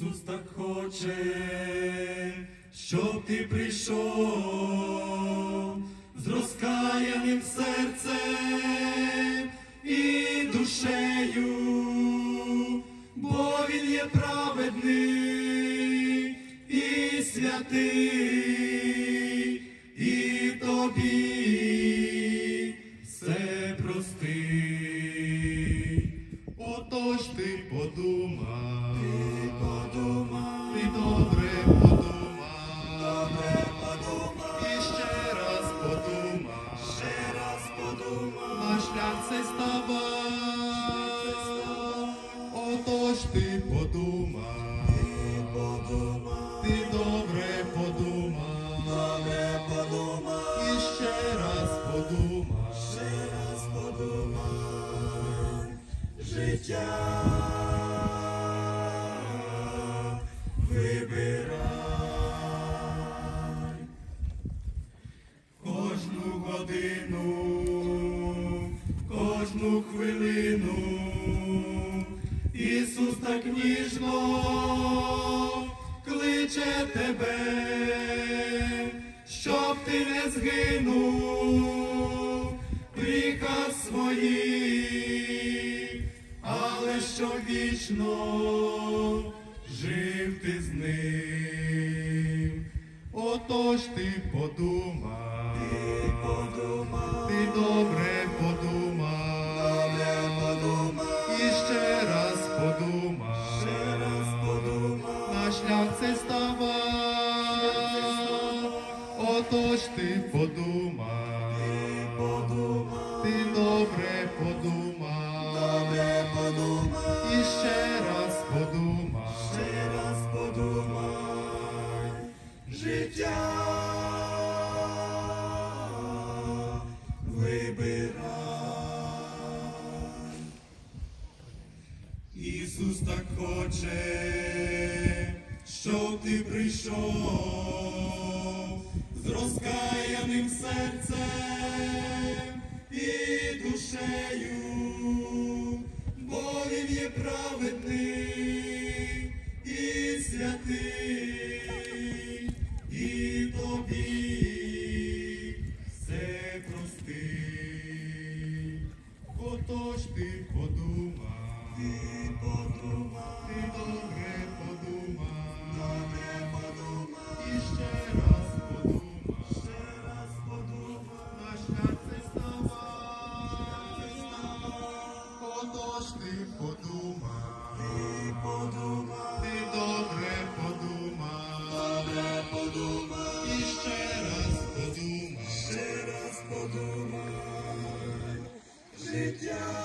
Ісус так хоче, щоб ти прийшов з розкаяним серцем і душею, бо Він є праведний і святий, і тобі все простий. Отож ти подумай, ти подумай, ти подумай, ти добре подумай, добре подумай, і ще раз подумай, ще раз подумай. Життя вибирай. Кожну годину, кожну хвилину, Ісус так ніжно кличе тебе, щоб ти не згинув приказ свої, але що вічно жив ти з ним. Отож ти подумай, шлях цей ставай, отож ти подумай, ти добре подумай, і ще раз подумай, ще раз подумай. Життя вибирай. Ісус так хоче, щоб ти прийшов з розкаяним серцем життя